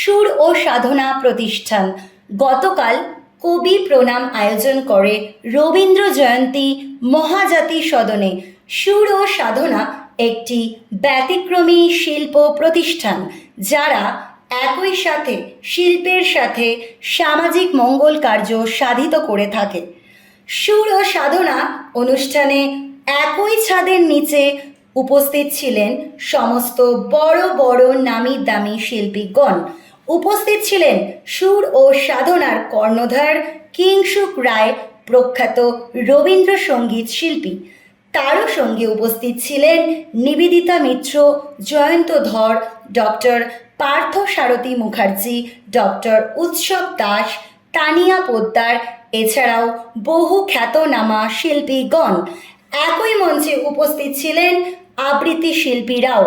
সুর ও সাধনা প্রতিষ্ঠান। গতকাল কবি প্রণাম আয়োজন করে রবীন্দ্র জয়ন্তী মহাজাতি সদনে সুর ও সাধনা একটি ব্যতিক্রমী শিল্প প্রতিষ্ঠান, যারা একই সাথে শিল্পের সাথে সামাজিক মঙ্গল কার্য সাধিত করে থাকে। সুর ও সাধনা অনুষ্ঠানে একই ছাদের নিচে উপস্থিত ছিলেন সমস্ত বড় বড় নামি দামি শিল্পীগণ। উপস্থিত ছিলেন সুর ও সাধনার কর্ণধার কিংসুক রায়, প্রখ্যাত রবীন্দ্রসঙ্গীত শিল্পী। তারও সঙ্গে উপস্থিত ছিলেন নিবেদিতা মিত্র, জয়ন্ত ধর, ডক্টর পার্থ সারথী মুখার্জি, ডক্টর উৎসব দাস, তানিয়া পোদ্দার, এছাড়াও বহু খ্যাতনামা শিল্পীগণ। একই মঞ্চে উপস্থিত ছিলেন আবৃত্তি শিল্পীরাও।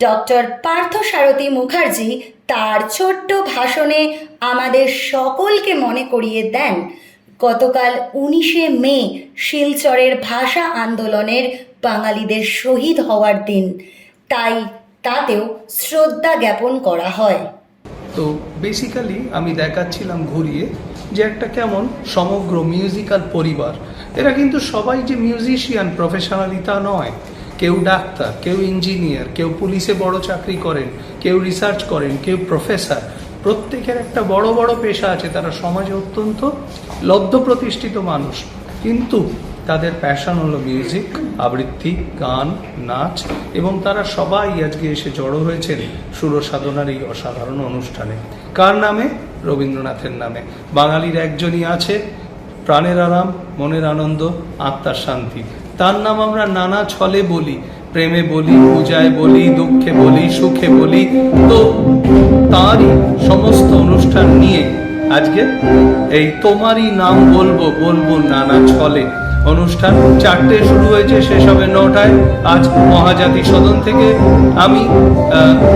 ডক্টর পার্থ সারথী মুখার্জি তার ছোট্ট ভাষণে আমাদের সকলকে মনে করিয়ে দেন। গতকাল উনিশে মে, শিলচরের ভাষা আন্দোলনের বাঙালিদের শহীদ হওয়ার দিন। তাই তাতেও শ্রদ্ধা জ্ঞাপন করা হয়। তো বেসিক্যালি আমি দেখাচ্ছিলাম ঘুরিয়ে যে একটা কেমন সমগ্র মিউজিক্যাল পরিবার। এরা কিন্তু সবাই যে মিউজিশিয়ান প্রফেশনালি তা নয়। কেউ ডাক্তার, কেউ ইঞ্জিনিয়ার, কেউ পুলিশে বড় চাকরি করেন, কেউ রিসার্চ করেন, কেউ প্রফেসর, প্রত্যেকের একটা বড় বড় পেশা আছে। তারা সমাজে অত্যন্ত লব্ধ প্রতিষ্ঠিত মানুষ। কিন্তু তাদের প্যাশন হলো মিউজিক আবৃত্তি, গান, নাচ এবং তারা সবাই আজকে এসে জড়ো হয়েছেন সুর সাধনার এই অসাধারণ অনুষ্ঠানে। কার নামে? রবীন্দ্রনাথের নামে। বাঙালির একজনই আছে, প্রাণের আরাম, মনের আনন্দ, আত্মার শান্তি। তার নাম আমরা নানা ছলে বলি, প্রেমে বলি, পূজায় বলি, দুঃখে বলি, সুখে বলি। তো তারই সমস্ত অনুষ্ঠান নিয়ে আজকে এই তোমারই নাম বলব বলব নানা ছলে। অনুষ্ঠান চারটে শুরু হয়েছে, শেষ হবে নটায়। আজ মহাজাতি সদন থেকে আমি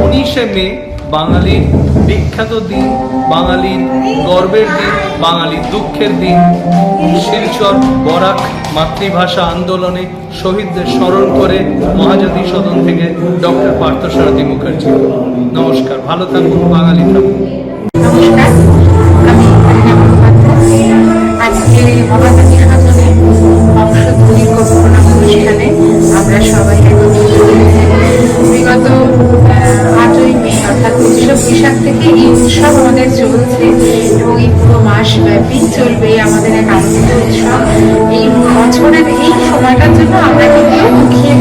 উনিশে মে, বাঙালির বিখ্যাত দিন, বাঙালির গর্বের দিন, বাঙালির দুঃখের দিন। শিলচর বরাক মাতৃভাষা আন্দোলনে শহীদদের স্মরণ করে মহাজাতি সদন থেকে ডক্টর পার্থ পার্থসারথী মুখার্জি। নমস্কার, ভালো থাকুন, বাঙালি থাকুন। উৎসব থেকে এই উৎসব আমাদের চলছে এবং এই পুরো মাস ব্যাপী চলবে আমাদের এক আনন্দ উৎসব। এই বছরের এই সময়টার জন্য আমরা কিন্তু মুখিয়ে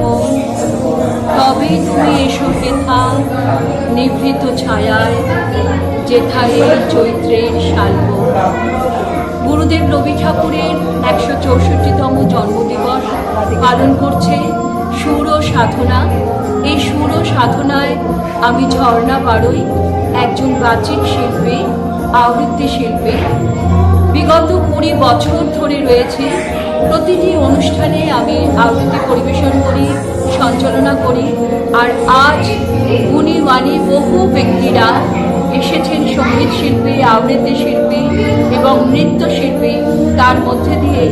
হয় তবে তুমি এসো হেথা, নিভৃত ছায়ায়, যেথায় চৈত্রের শাল্ব গুরুদেব রবি ঠাকুরের একশো চৌষট্টিতম জন্মদিবস পালন করছে সুর সাধনা। এই সুর সাধনায় আমি ঝর্ণা বারই একজন বাচিক শিল্পী, আবৃত্তি শিল্পী। বিগত কুড়ি বছর ধরে রয়েছে প্রতিটি অনুষ্ঠানে আমি আবৃত্তি পরিবেশন করি সঞ্চালনা করি আর আজ গুণী ওয়ানি বহু ব্যক্তিরা এসেছেন সংগীত শিল্পী আবৃত্তি শিল্পী এবং নৃত্য শিল্পী। তার মধ্যে দিয়ে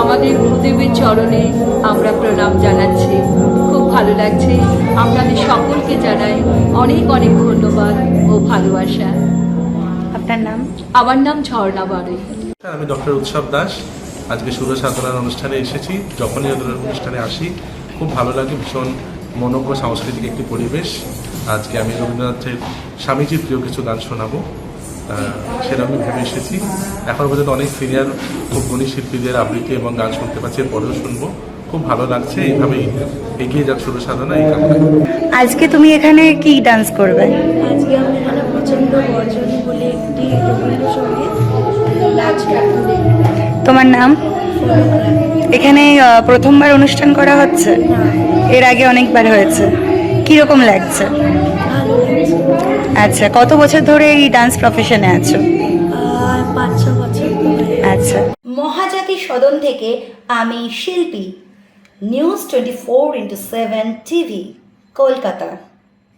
আমাদের গুরুদেবের চরণে আমরা প্রণাম জানাচ্ছি। খুব ভালো লাগছে। আপনাদের সকলকে জানাই অনেক অনেক ধন্যবাদ ও ভালোবাসা। আপনার নাম? আমার নাম ঝর্ণা বারুই আমি ডক্টর উৎসব দাস। আজকে সুর সাধনার অনুষ্ঠানে এসেছি যখনই ওদের অনুষ্ঠানে আসি। খুব ভালো লাগে ভীষণ মনোজ্ঞ সাংস্কৃতিক একটি পরিবেশ। আজকে আমি রবীন্দ্রনাথের স্বামীজির প্রিয় কিছু গান শোনাবো। আমি ভেবে এসেছি। এখন পর্যন্ত অনেক সিনিয়র খুব গুণী শিল্পীদের আবৃত্তি এবং গান শুনতে পাচ্ছি এরপরেও শুনব। খুব ভালো লাগছে এইভাবেই এগিয়ে যাক সুর সাধনা এই কারণে আজকে তুমি এখানে কি ডান্স করবে? আজকে আমরা এখানে বর্জনী বলে একটি রবীন্দ্রসঙ্গীত নাচ তোমার নাম? এখানে প্রথমবার অনুষ্ঠান করা হচ্ছে। এর আগে অনেকবার হয়েছে। কীরকম লাগছে? আচ্ছা কত বছর ধরে এই ডান্স প্রফেশনে আছো? হয়েছে মহাজাতি সদন থেকে আমি শিল্পী news twenty four into seven TV Kolkata.